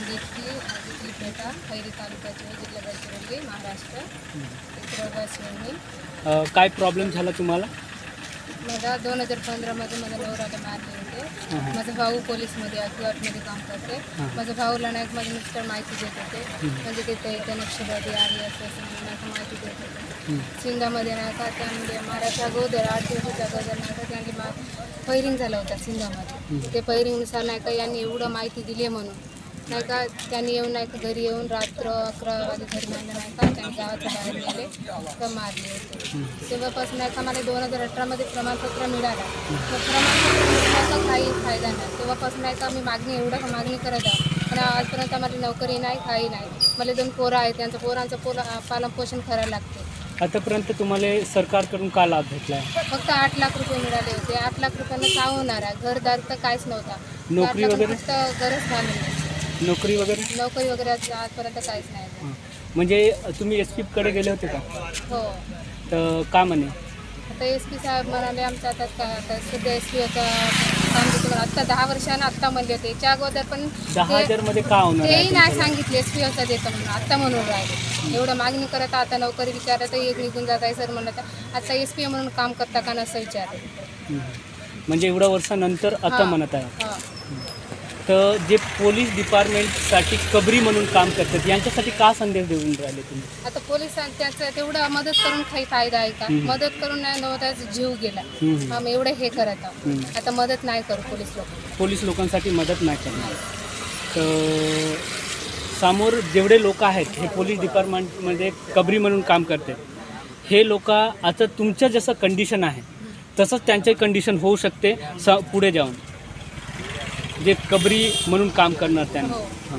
Deepti Deepti PETA Khairi तालुक्याचे जिल्हा गडचिरोली महाराष्ट्र. अ, काय प्रॉब्लेम झाला तुम्हाला? मला दोन हजार पंधरामध्ये माझ्या नवऱ्याला मारले होते. माझा भाऊ पोलीसमध्ये अकिवाटमध्ये काम करते. माझ्या भाऊला नाही माझे मिस्टर माहिती देत होते. म्हणजे तिथे इथे नक्षलवादी आहे असं असं म्हणून नाही का माहिती देत होते. सिंधामध्ये नाही का त्यामध्ये माराच्या अगोदर आठ दिवसाच्या अगोदर नाही का त्यांनी मा फैरिंग झालं होतं सिंधामध्ये ते फैरिंगनुसार नाही का यांनी एवढं माहिती दिली आहे म्हणून. नाही का त्यांनी येऊन नाही का घरी येऊन रात्र अकरा वाजे घरी म्हणलं नाही का? त्यांनी गावाच्या बाहेर गेले तर मारले होते. तेव्हापासून नाही का मला दोन हजार अठरामध्ये प्रमाणपत्र मिळालं. तर प्रमाणपत्र काही फायदा नाही. तेव्हापासून नाही का मी मागणी एवढं मागणी करत आहे. पण आजपर्यंत मला नोकरी नाही काही नाही. मला दोन पोरं आहेत. त्यांचं पोरांचं पोला पालनपोषण करायला लागते. आतापर्यंत तुम्हाला सरकारकडून का लाभ भेटला? फक्त आठ लाख रुपये मिळाले होते. आठ लाख रुपयांना काय होणार आहे? घरदार तर काहीच नव्हता. नोकरी वगैरे? गरज झाली नाही. नोकरी वगैरे? नोकरी वगैरे आज- आजपर्यंत काहीच नाही. हां. म्हणजे तुम्ही एस पीकडे गेले होते का? हो. तर का म्हणे? आता एस पी साहेब म्हणाले आमच्या आता का आता सध्या एस पी काम देतो म्हणून आत्ता दहा वर्षानं आत्ता म्हणले होते. याच्या अगोदर पण दहा ते- हजारमध्ये का होणार तेही नाही? सांगितले एस पी होता देतो म्हणून. आत्ता म्हणून राहिले. एवढं मागणी करत आता नोकरी विचारत एक निघून जात आहे सर म्हणलं तर आता एस पी म्हणून काम करता का नसं विचारलं हं. म्हणजे एवढ्या वर्षानंतर आता हां. म्हणत आहे. हां. तर जे पोलीस डिपार्टमेंटसाठी कबरी म्हणून काम करतात यांच्यासाठी का संदेश देऊन राहिले तुम्ही? आता पोलिसांनी त्याचं तेवढं मदत करून काही फायदा आहे का? हम्म. मदत करून नाही नव्हता जीव गेला. हम्म. आम्ही एवढे हे करत आहोत. आता मदत नाही करू पोलीस लोक पोलीस लोकांसाठी मदत नाही करणार. तर समोर जेवढे लोक आहेत हे पोलीस डिपार्टमेंटमध्ये कबरी म्हणून काम करतात हे लोक आता तुमचं जसं कंडिशन आहे तसंच त्यांचे कंडिशन होऊ शकते स पुढे जाऊन. जे कबरी म्हणून काम करणार त्यांना. हो.